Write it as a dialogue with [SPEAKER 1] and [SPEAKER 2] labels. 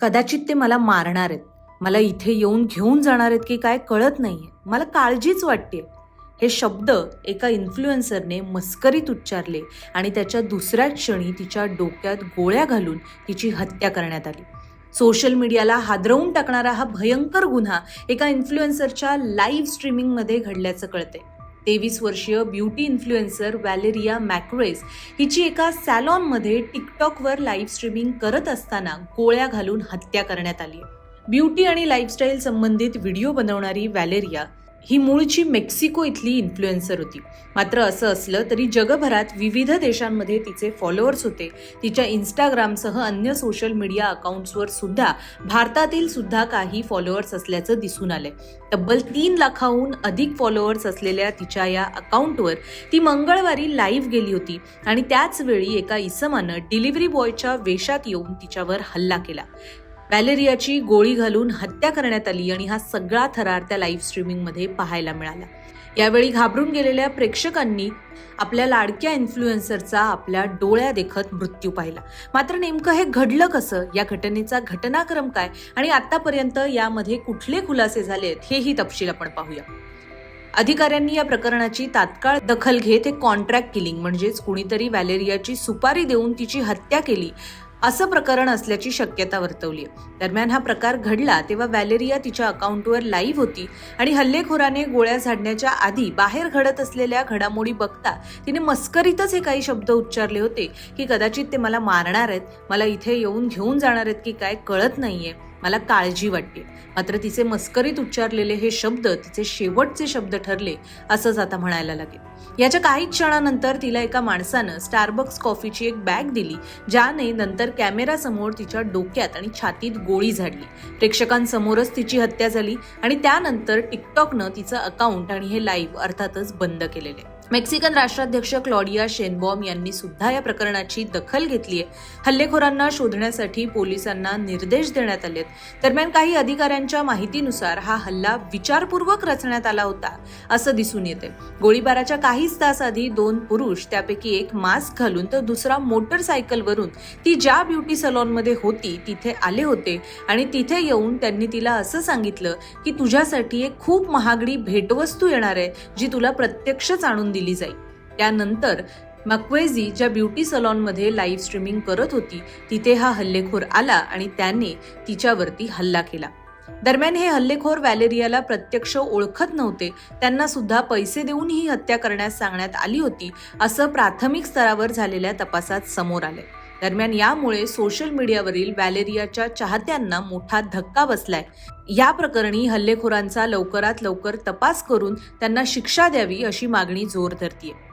[SPEAKER 1] कदाचित ते मला मारणार आहेत. मला इथे येऊन घेऊन जाणार आहेत की काय कळत नाही आहे मला काळजीच वाटते हे शब्द एका इन्फ्लुएन्सरने मस्करीत उच्चारले आणि त्याच्या दुसऱ्या क्षणी तिच्या डोक्यात गोळ्या घालून तिची हत्या करण्यात आली. सोशल मीडियाला हादरवून टाकणारा हा भयंकर गुन्हा एका इन्फ्लुएन्सरच्या लाईव्ह स्ट्रीमिंगमध्ये घडल्याचं कळते तेवीस वर्षीय ब्युटी इन्फ्लुएन्सर वॅलेरिया मॅक्रेस हिची एका सॅलॉनमध्ये टिकटॉकवर लाईव्ह स्ट्रीमिंग करत असताना गोळ्या घालून हत्या करण्यात आली ब्युटी आणि लाईफस्टाईल संबंधित व्हिडिओ बनवणारी वॅलेरिया ही मूळची मेक्सिको इथली इन्फ्लुएन्सर होती. मात्र असं असलं तरी जगभरात विविध देशांमध्ये तिचे फॉलोअर्स होते. तिच्या इन्स्टाग्रामसह अन्य सोशल मीडिया अकाउंट्सवर सुद्धा भारतातील सुद्धा काही फॉलोअर्स असल्याचं दिसून आलंय. तब्बल तीन लाखाहून अधिक फॉलोअर्स असलेल्या तिच्या या अकाउंटवर ती मंगळवारी लाईव्ह गेली होती आणि त्याच वेळी एका इसमानं डिलिव्हरी बॉयच्या वेशात येऊन तिच्यावर हल्ला केला. वॅलेरियाची गोळी घालून हत्या करण्यात आली आणि हा सगळा थरार त्या लाईव्ह स्ट्रीमिंगमध्ये पाहायला मिळाला. यावेळी घाबरून गेलेल्या प्रेक्षकांनी आपल्या लाडक्या इन्फ्लुएन्सरचा आपल्या डोळ्या देखत मृत्यू पाहिला. मात्र नेमकं हे घडलं कसं? या घटनेचा घटनाक्रम काय? आणि आतापर्यंत यामध्ये कुठले खुलासे झाले आहेत हेही तपशील आपण पाहूया. अधिकाऱ्यांनी या प्रकरणाची तात्काळ दखल घेत हे कॉन्ट्रॅक्ट किलिंग म्हणजेच कुणीतरी वॅलेरियाची सुपारी देऊन तिची हत्या केली. असं प्रकरण असल्याची शक्यता वर्तवली दरम्यान हा प्रकार घडला तेव्हा वॅलेरिया तिच्या अकाउंटवर लाईव्ह होती आणि हल्लेखोराने गोळ्या झाडण्याच्या आधी बाहेर घडत असलेल्या घडामोडी बघता तिने मस्करीतच हे काही शब्द उच्चारले होते की कदाचित ते मला मारणार आहेत मला इथे येऊन घेऊन जाणार आहेत की काय कळत नाहीये. मला काळजी वाटते. मात्र तिचे मस्करीत उच्चारलेले हे शब्द तिचे शेवटचे शब्द ठरले असंच आता म्हणायला लागेल. याच्या काही क्षणानंतर तिला एका माणसानं स्टारबक्स कॉफीची एक बॅग दिली ज्याने नंतर कॅमेरासमोर तिच्या डोक्यात आणि छातीत गोळी झाडली. प्रेक्षकांसमोरच तिची हत्या झाली आणि त्यानंतर टिकटॉकनं तिचं अकाउंट आणि हे लाईव्ह अर्थातच बंद केलेले मेक्सिकन राष्ट्राध्यक्ष क्लॉडिया शेनबॉम यांनी सुद्धा या प्रकरणाची दखल घेतली आहे हल्लेखोरांना शोधण्यासाठी पोलिसांना निर्देश देण्यात आलेत. दरम्यान काही अधिकाऱ्यांच्या माहितीनुसार हा हल्ला विचारपूर्वक रचण्यात आला होता असं दिसून येते गोळीबाराच्या काहीच तास आधी दोन पुरुष त्यापैकी एक मास्क घालून तर दुसरा मोटरसायकलवरून ती ज्या ब्युटी सलॉनमध्ये होती तिथे आले होते आणि तिथे येऊन त्यांनी तिला असं सांगितलं की तुझ्यासाठी एक खूप महागडी भेटवस्तू येणार आहे जी तुला प्रत्यक्षच आणून दिली जाईल. त्यानंतर मक्वेझी ज्या ब्युटी सलॉनमध्ये लाईव्ह स्ट्रीमिंग करत होती तिथे हा हल्लेखोर आला आणि त्याने तिच्यावरती हल्ला केला. दरम्यान हे हल्लेखोर वॅलेरियाला प्रत्यक्ष ओळखत नव्हते. त्यांना सुद्धा पैसे देऊन ही हत्या करण्यास सांगण्यात आली होती असं प्राथमिक स्तरावर झालेल्या तपासात समोर आले दरम्यान यामुळे सोशल मीडियावरील वॅलेरियाच्या चाहत्यांना मोठा धक्का बसलाय. या प्रकरणी हल्लेखोरांचा लवकरात लवकर तपास करून त्यांना शिक्षा द्यावी अशी मागणी जोर धरतीये.